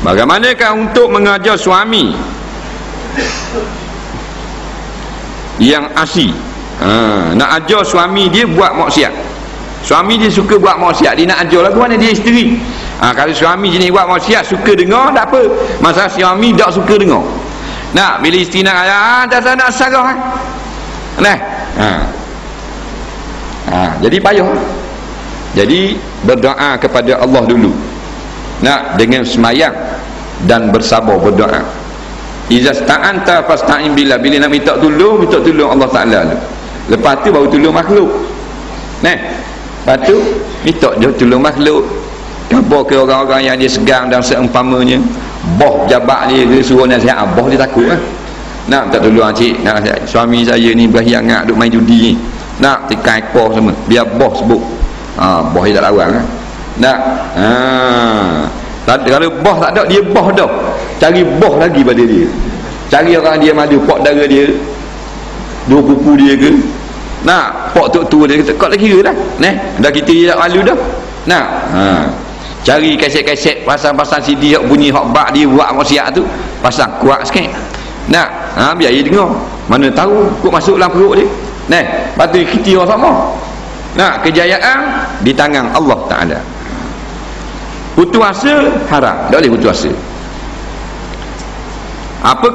bagaimanakah untuk mengajar suami yang asi ha, nak ajar suami dia buat maksiat. Suami dia suka buat maksiat. Dia nak ajar lagu mana dia isteri. Ha, kalau suami jenis buat maksiat suka dengar tak apa. Masa suami tak suka dengar. Nak bila isteri nak ajar ha, tak, tak nak sarah ha. nah ha. ha. jadi payah. Jadi berdoa kepada Allah dulu. Nak dengan semayang dan bersabar berdoa. Iza sta'anta fasta'in bila bila nak minta tolong minta tolong Allah Taala lepas tu baru tolong makhluk. Nah lepas tu minta dia tolong makhluk. Khabar ke orang-orang yang dia segang dan seumpamanya. Boh jabat dia dia suruh nasihat. Ah, boh dia takut lah nak minta tolong cik nak suami saya ni berhiangat duk main judi ni. Nak tikai ekor semua. Biar boh sebut. Ha, boh dia tak lawan lah nak ha. Kalau boh tak ada dia boh dah. Cari boh lagi pada dia. Cari orang dia madu pok darah dia. Dua kuku dia ke? Nak pok tuk tua dia kau lagi kira dah? Neh dah kita dia tak malu dah. Nak ha. cari kaset-kaset pasang-pasang CD yang bunyi hok bak dia buat maksiat tu pasang kuat sikit. Nak ha, biar dia dengar mana tahu kok masuk dalam perut dia. Neh lepas kita orang sama. Nak kejayaan di tangan Allah Ta'ala putus asa haram. Tak boleh putus asa apa